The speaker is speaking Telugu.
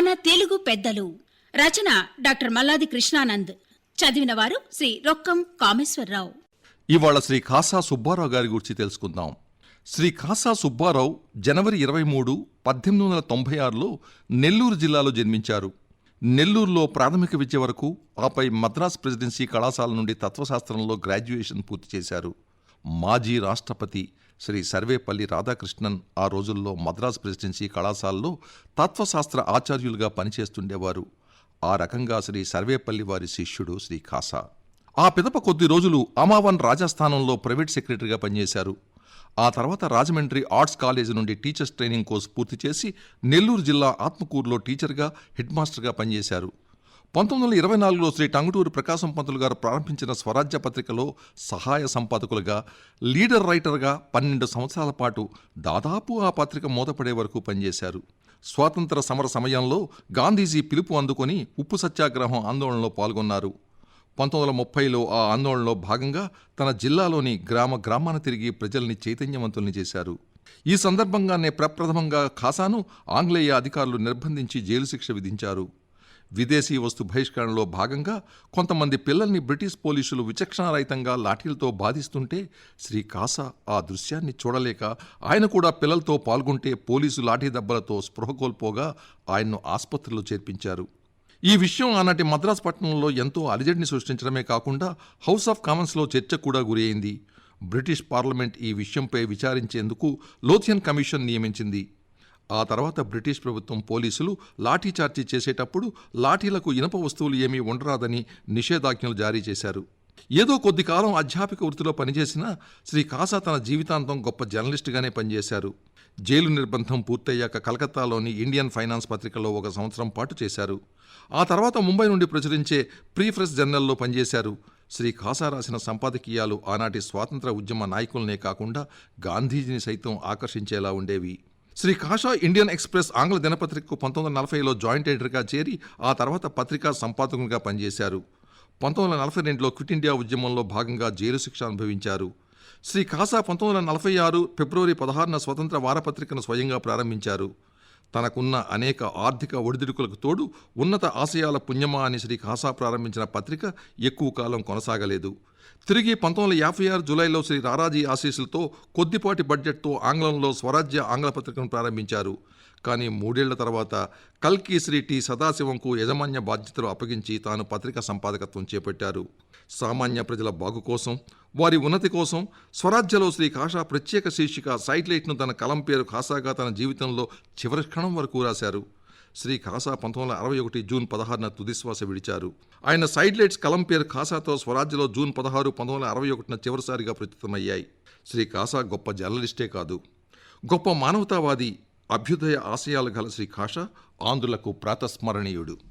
మన తెలుగు పెద్దలు. రచన డాక్టర్ మల్లాది కృష్ణానంద్. చదివిన వారు శ్రీ రొక్కం కామేశ్వరరావు. ఇవాళ శ్రీ కాసా సుబ్బారావు గారి గురించి తెలుసుకుందాం. శ్రీ కాసా సుబ్బారావు జనవరి ఇరవై మూడు పద్దెనిమిది వందల తొంభై ఆరులో నెల్లూరు జిల్లాలో జన్మించారు. నెల్లూరులో ప్రాథమిక విద్య వరకు ఆపై మద్రాస్ ప్రెసిడెన్సీ కళాశాల నుండి తత్వశాస్త్రంలో గ్రాడ్యుయేషన్ పూర్తి చేశారు. మాజీ రాష్ట్రపతి శ్రీ సర్వేపల్లి రాధాకృష్ణన్ ఆ రోజుల్లో మద్రాస్ ప్రెసిడెన్సీ కళాశాలలో తత్వశాస్త్ర ఆచార్యులుగా పనిచేస్తుండేవారు. ఆ రకంగా శ్రీ సర్వేపల్లి వారి శిష్యుడు శ్రీ ఖాసా ఆ పిదప కొద్ది రోజులు అమావన్ రాజస్థానంలో ప్రైవేట్ సెక్రటరీగా పనిచేశారు. ఆ తర్వాత రాజమండ్రి ఆర్ట్స్ కాలేజీ నుండి టీచర్స్ ట్రైనింగ్ కోర్సు పూర్తి చేసి నెల్లూరు జిల్లా ఆత్మకూరులో టీచర్గా హెడ్మాస్టర్గా పనిచేశారు. పంతొమ్మిది వందల ఇరవై నాలుగులో శ్రీ టంగుటూరు ప్రకాశం పంతులు గారు ప్రారంభించిన స్వరాజ్య పత్రికలో సహాయ సంపాదకులుగా లీడర్ రైటర్గా పన్నెండు సంవత్సరాల పాటు దాదాపు ఆ పత్రిక మూతపడే వరకు పనిచేశారు. స్వాతంత్ర సమర సమయంలో గాంధీజీ పిలుపు అందుకొని ఉప్పు సత్యాగ్రహం ఆందోళనలో పాల్గొన్నారు. పంతొమ్మిది వందల ముప్పైలో ఆ ఆందోళనలో భాగంగా తన జిల్లాలోని గ్రామ గ్రామాన తిరిగి ప్రజల్ని చైతన్యవంతుల్ని చేశారు. ఈ సందర్భంగానే ప్రప్రథమంగా ఖాసాను ఆంగ్లేయ అధికారులు నిర్బంధించి జైలు శిక్ష విధించారు. విదేశీ వస్తు బహిష్కరణలో భాగంగా కొంతమంది పిల్లల్ని బ్రిటిష్ పోలీసులు విచక్షణారహితంగా లాఠీలతో బాధిస్తుంటే శ్రీ కాసా ఆ దృశ్యాన్ని చూడలేక ఆయన కూడా పిల్లలతో పాల్గొంటే పోలీసు లాఠీ దెబ్బలతో స్పృహ కోల్పోగా ఆయన్ను ఆసుపత్రిలో చేర్పించారు. ఈ విషయం ఆనాటి మద్రాస్ పట్టణంలో ఎంతో అలిజడిని సృష్టించడమే కాకుండా హౌస్ ఆఫ్ కామన్స్లో చర్చ కూడా గురైంది బ్రిటిష్ పార్లమెంట్ ఈ విషయంపై విచారించేందుకు లోథియన్ కమిషన్ నియమించింది. ఆ తర్వాత బ్రిటిష్ ప్రభుత్వం పోలీసులు లాఠీచార్జీ చేసేటప్పుడు లాఠీలకు ఇనప వస్తువులు ఏమీ ఉండరాదని నిషేధాజ్ఞలు జారీ చేశారు. ఏదో కొద్ది కాలం అధ్యాపిక వృత్తిలో పనిచేసిన శ్రీ కాసా తన జీవితాంతం గొప్ప జర్నలిస్టుగానే పనిచేశారు. జైలు నిర్బంధం పూర్తయ్యాక కలకత్తాలోని ఇండియన్ ఫైనాన్స్ పత్రికలో ఒక సంవత్సరం పాటు చేశారు. ఆ తర్వాత ముంబై నుండి ప్రచురించే ప్రీఫ్రెస్ జర్నల్లో పనిచేశారు. శ్రీ ఖాసా రాసిన సంపాదకీయాలు ఆనాటి స్వాతంత్ర ఉద్యమ నాయకులనే కాకుండా గాంధీజీని సైతం ఆకర్షించేలా ఉండేవి. శ్రీ కాషా ఇండియన్ ఎక్స్ప్రెస్ ఆంగ్ల దినపత్రికకు పంతొమ్మిది వందల నలభైలో జాయింట్ ఎడిటర్గా చేరి ఆ తర్వాత పత్రికా సంపాదకునిగా పనిచేశారు. పంతొమ్మిది వందల నలభై రెండులో క్విట్ ఇండియా ఉద్యమంలో భాగంగా జైలు శిక్ష అనుభవించారు. శ్రీ కాసా పంతొమ్మిది వందల నలభై ఆరు ఫిబ్రవరి పదహారున స్వతంత్ర వారపత్రికను స్వయంగా ప్రారంభించారు. తనకున్న అనేక ఆర్థిక ఒడిదుడుకులకు తోడు ఉన్నత ఆశయాల పుణ్యమా అని శ్రీ కాసా ప్రారంభించిన పత్రిక ఎక్కువ కాలం కొనసాగలేదు. తిరిగి పంతొమ్మిది వందల యాభై ఆరు జూలైలో శ్రీ రారాజీ ఆశీస్సులతో కొద్దిపాటి బడ్జెట్తో ఆంగ్లంలో స్వరాజ్య ఆంగ్ల పత్రికను ప్రారంభించారు. కానీ మూడేళ్ళ తర్వాత కల్కి శ్రీ టి సదాశివంకు యజమాన్య బాధ్యతలు అప్పగించి తాను పత్రిక సంపాదకత్వం చేపట్టారు. సామాన్య ప్రజల బాగు కోసం వారి ఉన్నతి కోసం స్వరాజ్యలో శ్రీ కాషా ప్రత్యేక శీర్షిక సైట్లైట్ను తన కలం పేరు ఖాసాగా తన జీవితంలో చివరి క్షణం వరకు రాశారు. శ్రీ ఖాసా పంతొమ్మిది వందల అరవై ఒకటి జూన్ పదహారున తుదిశ్వాస విడిచారు. ఆయన సైడ్ లైట్స్ కలం పేరు ఖాసాతో స్వరాజ్యలో జూన్ పదహారు పంతొమ్మిది వందల అరవై ఒకటిన చివరిసారిగా ప్రచురితమయ్యాయి శ్రీ ఖాసా గొప్ప జర్నలిస్టే కాదు గొప్ప మానవతావాది అభ్యుదయ ఆశయాలు గల శ్రీ ఖాషా ఆంధ్రులకు ప్రాతస్మరణీయుడు.